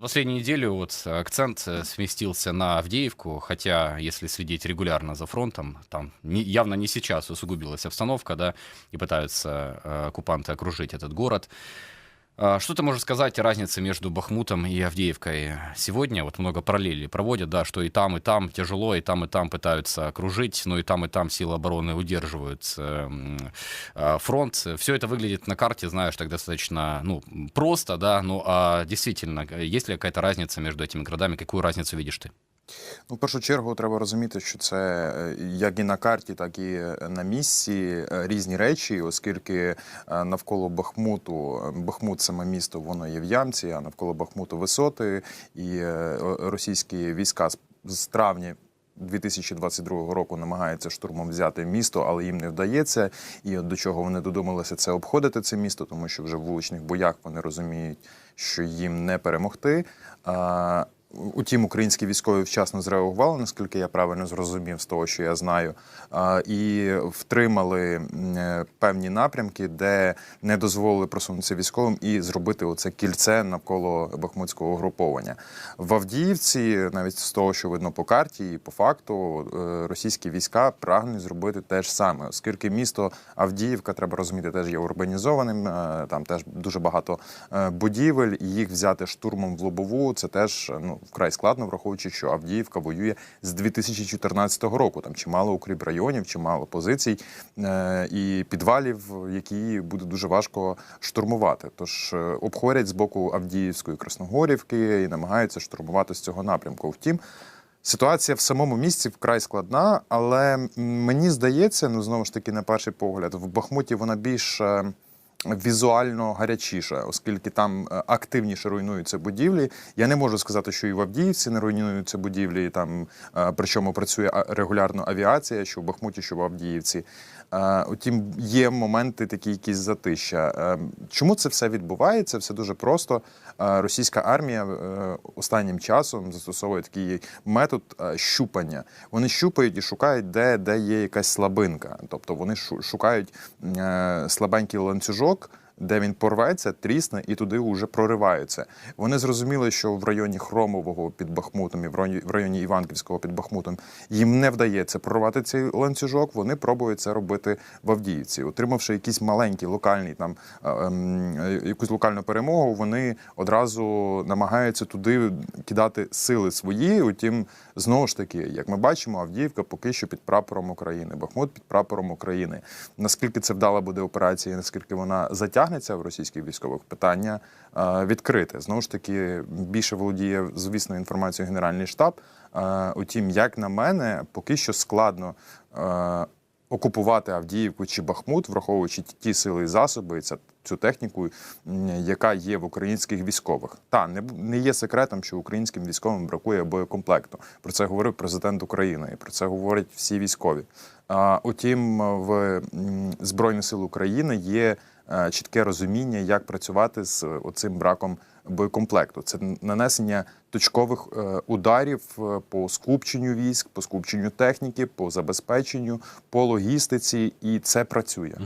Последнюю неделю вот акцент э, сместился на Авдеевку, хотя, если следить регулярно за фронтом, там не- явно не сейчас усугубилась обстановка, да, и пытаются э, оккупанты окружить этот город. А, Что ты можешь сказать о разнице между Бахмутом и Авдеевкой сегодня? Вот много параллелей проводят, да, что и там, и там тяжело, и там, и там пытаются окружить, но и там, и там силы обороны удерживают э, м, э, фронт. Все это выглядит на карте, знаешь, так достаточно, ну, просто, да, ну, а действительно, э, есть ли какая-то разница между этими городами? Какую разницу видишь ты? Ну, в першу чергу треба розуміти, що це е, як і на карті, так і на місці е, різні речі, оскільки е, навколо Бахмуту, е, Бахмут саме місто, воно є в ямці, а навколо Бахмуту висоти, і е, російські війська з травня 2022 року намагаються штурмом взяти місто, але їм не вдається. І от до чого вони додумалися, це обходити це місто, тому що вже в вуличних боях вони розуміють, що їм не перемогти. Утім, українські військові вчасно зреагували, наскільки я правильно зрозумів з того, що я знаю, і втримали е, певні напрямки, де не дозволили просунутися військовим і зробити оце кільце навколо бахмутського угруповання. В Авдіївці, навіть з того, що видно по карті, і по факту, е, російські війська прагнуть зробити те ж саме, оскільки місто Авдіївка, треба розуміти, теж є урбанізованим. е, Там теж дуже багато будівель, їх взяти штурмом в лобову. Це теж ну вкрай складно, враховуючи, що Авдіївка воює з 2014 року. Там чимало укріп районів, чимало позицій е, і підвалів, які буде дуже важко штурмувати. Тож е, обходять з боку Авдіївської Красногорівки і намагаються штурмувати з цього напрямку. Втім. Ситуація в самому місці вкрай складна, але мені здається, ну знову ж таки, на перший погляд, в Бахмуті вона більш е, візуально гарячіша, оскільки там е, активніше руйнуються будівлі. Я не можу сказати, що і в Авдіївці не руйнуються будівлі, там е, причому працює регулярно авіація, що в Бахмуті, що в Авдіївці. Е, Утім, є моменти такі, якісь затища. Чому це все відбувається? Все дуже просто. Російська армія останнім часом застосовує такий метод щупання. Вони щупають і шукають, де, де є якась слабинка. Тобто вони шукають слабенький ланцюжок зірок. Де він порветься, трісне і туди вже прориваються. Вони зрозуміли, що в районі Хромового під Бахмутом і в районі, Іванківського під Бахмутом їм не вдається прорвати цей ланцюжок. Вони пробують це робити в Авдіївці, отримавши якийсь маленький локальний там ем, якусь локальну перемогу. Вони одразу намагаються туди кидати сили свої. Утім, знову ж таки, як ми бачимо, Авдіївка поки що під прапором України, Бахмут під прапором України. Наскільки це вдала буде операція, наскільки вона затягнеться в російських військових питання е, відкрите. Знову ж таки, більше володіє звісно інформацією Генеральний штаб. Е, Утім, як на мене, поки що складно. е, Окупувати Авдіївку чи Бахмут, враховуючи ті- сили і засоби, і цю техніку, яка є в українських військових. Та не не є секретом, що українським військовим бракує боєкомплекту. Про це говорив президент України, і про це говорять всі військові. А, утім, в м, Збройних сил України є чітке розуміння, як працювати з оцим браком боєкомплекту. Це нанесення точкових е, ударів е, по скупченню військ, по скупченню техніки, по забезпеченню, по логістиці, і це працює. А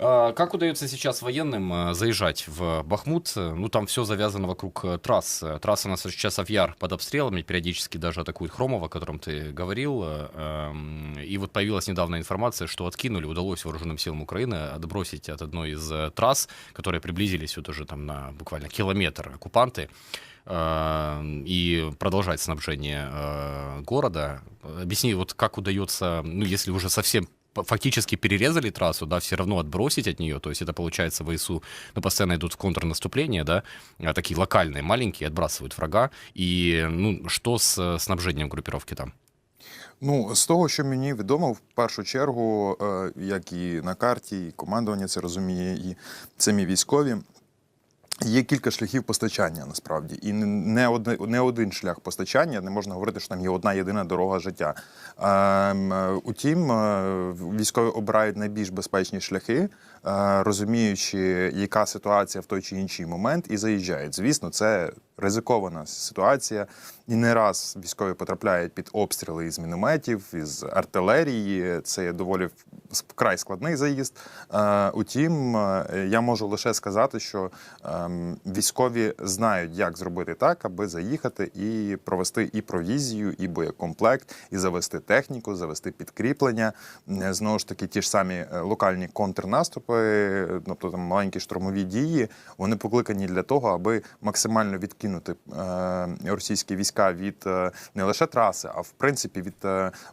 Как удается сейчас военным э, заезжать в Бахмут? Ну, там все завязано вокруг э, трасс. Трасса у нас сейчас Авьяр под обстрелами, периодически даже атакует Хромов, о котором ты говорил. Э, эм, И вот появилась недавно информация, что откинули, удалось вооруженным силам Украины отбросить от одной из трасс, которые приблизились вот уже там на буквально километр оккупанты, и продолжать снабжение города. Объясни, вот как удается, ну, если уже совсем фактически перерезали трассу, да, все равно отбросить от нее, то есть это получается ВСУ, ну, постоянно идут в контрнаступление, да, а, такие локальные, маленькие, отбрасывают врага, и, ну, что с э, снабжением группировки там? Ну, з того, що мені відомо, в першу чергу, е, як і на карті, і командування це розуміє, і самі військові. Є кілька шляхів постачання насправді, і не- один, не один шлях постачання. Не можна говорити, що там є одна єдина дорога життя. Ем, е, утім, е, військові обирають найбільш безпечні шляхи, е, розуміючи, яка ситуація в той чи інший момент, і заїжджають. Звісно, це ризикована ситуація. І не раз військові потрапляють під обстріли із мінометів, із артилерії. Це є доволі вкрай складний заїзд. Е, Утім, е, я можу лише сказати, що ем, військові знають, як зробити так, аби заїхати і провести і провізію, і боєкомплект, і завести техніку, завести підкріплення. Е, Знову ж таки, ті ж самі локальні контрнаступи, тобто там маленькі штурмові дії, вони покликані для того, аби максимально відкинути російські війська від не лише траси, а в принципі від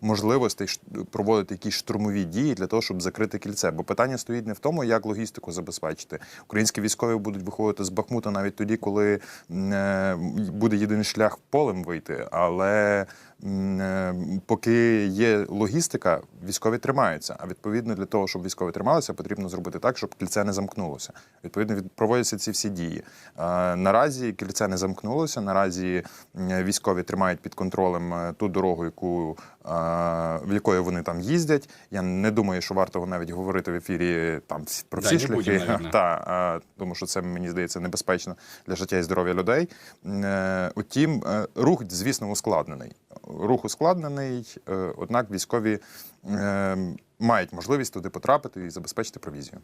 можливостей проводити якісь штурмові дії для того, щоб закрити кільце. Бо питання стоїть не в тому, як логістику забезпечити. Українські військові будуть виходити з Бахмута навіть тоді, коли е, буде єдиний шлях полем вийти. Але е, поки є логістика, військові тримаються. А відповідно для того, щоб військові трималися, потрібно зробити так, щоб кільце не замкнулося. Відповідно, від- проводяться ці всі дії. Е, Наразі кільце не замкнулося. Наразі військові тримають під контролем ту дорогу, яку в якої вони там їздять. Я не думаю, що варто навіть говорити в ефірі там про всі да, шляхи. Та, тому що це мені здається небезпечно для життя і здоров'я людей. Е, Утім, е, рух, звісно, ускладнений. Рух ускладнений, е, однак військові е, мають можливість туди потрапити і забезпечити провізію.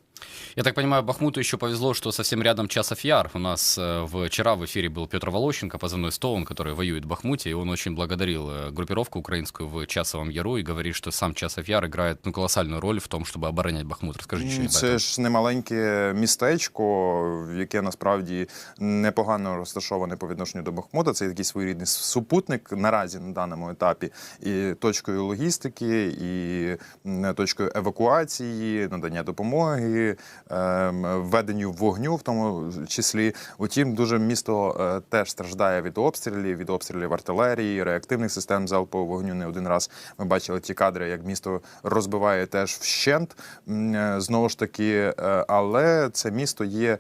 Я так понимаю, Бахмуту еще повезло, что совсем рядом Часов Яр. У нас э, вчера в эфире был Петр Волощенко, позывной Стоун, который воюет в Бахмуте, и он очень благодарил э, группировку украинскую в Часовом Яру и говорит, что сам Часов Яр играет ну, колоссальную роль в том, чтобы оборонять Бахмут. Расскажи чуть-чуть об Це этом. ж немаленьке містечко, яке насправді непогано розташоване по відношенню до Бахмута. Це такий своєрідний супутник наразі на даному етапі і точкою логістики, і м, точкою евакуації, надання допомоги, ем, введенню вогню, в тому числі. Утім, дуже місто е, теж страждає від обстрілів, від обстрілів артилерії, реактивних систем залпового вогню. Не один раз ми бачили ті кадри, як місто розбиває теж вщент. Е, Знову ж таки, е, але це місто є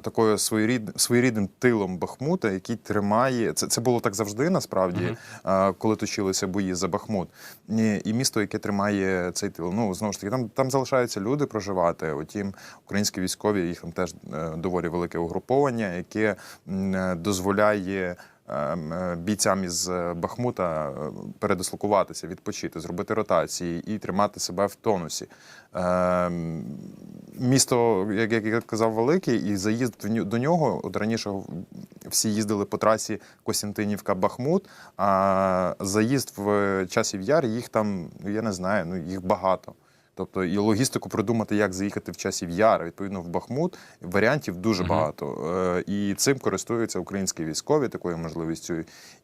такою своєрід, своєрідним тилом Бахмута, який тримає це. Це було так завжди, насправді, угу. коли точилися бої за Бахмут. І, і місто, яке тримає цей тил. Ну знову ж таки, там там залишаються люди проживати. Утім, українські військові їх там теж е, доволі велике угруповання, яке е, дозволяє. Ем, е, Бійцям із е, Бахмута е, передислокуватися, відпочити, зробити ротації і тримати себе в тонусі. Місто, як я казав, велике, і заїзд до нього от раніше всі їздили по трасі Костянтинівка-Бахмут, а заїзд в часів яр їх там, ну я не знаю, ну їх багато. Тобто і логістику придумати, як заїхати в часів яр, відповідно в Бахмут, варіантів дуже Мгм. багато. Е, І цим користуються українські військові такою можливістю.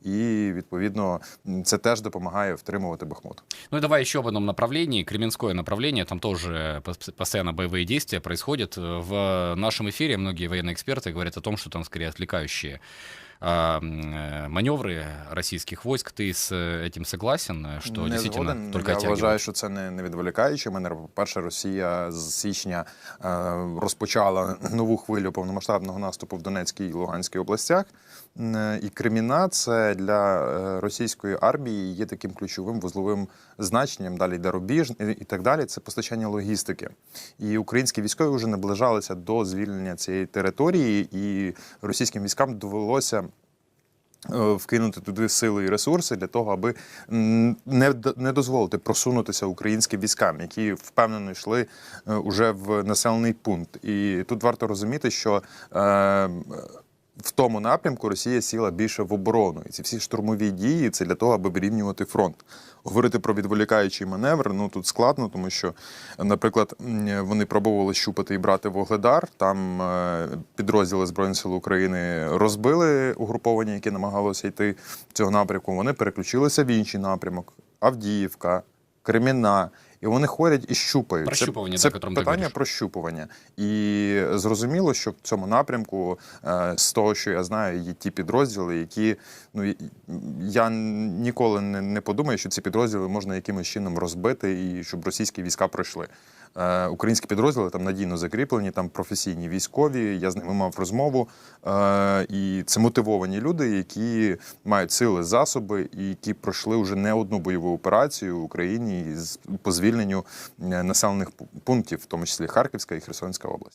І відповідно м, це теж допомагає втримувати Бахмут. Ну и давай еще об одном направлении, Кременское направление, там тоже пос- постоянно боевые действия происходят. В нашем эфире многие военные эксперты говорят о том, что там скорее отвлекающие а, м, э, маневры российских войск. Ты с э, этим согласен, э, что не действительно згоден. только Я оттягивают? вважаю, що це не, не відволікаюче. Мене по-перше, Росія з січня е, розпочала нову хвилю повномасштабного наступу в Донецькій і Луганській областях. М, І Креміна це для е, російської армії є таким ключовим вузловим значенням. Далі йде рубіж і, і так далі. Це постачання логістики. І українські військові вже наближалися до звільнення цієї території, і російським військам довелося е, вкинути туди сили і ресурси для того, аби не, не дозволити просунутися українським військам, які впевнено йшли е, уже в населений пункт. І тут варто розуміти, що е, в тому напрямку Росія сіла більше в оборону. І ці всі штурмові дії це для того, аби вирівнювати фронт. Говорити про відволікаючий маневр ну тут складно, тому що, наприклад, вони пробували щупати і брати Вугледар. Там е, підрозділи Збройних сил України розбили угруповання, яке намагалося йти цього напрямку. Вони переключилися в інший напрямок: Авдіївка, Креміна. І вони ходять і щупають. Прощупування, це це питання говориш. прощупування. І зрозуміло, що в цьому напрямку, е, з того, що я знаю, є ті підрозділи, які ну я ніколи не, не подумаю, що ці підрозділи можна якимось чином розбити і щоб російські війська пройшли. Е, Українські підрозділи там надійно закріплені, там професійні військові. Я з ними мав розмову. Е, І це мотивовані люди, які мають сили, засоби, і які пройшли вже не одну бойову операцію в Україні з- по звільненню е, населених пунктів, в тому числі Харківська і Херсонська область.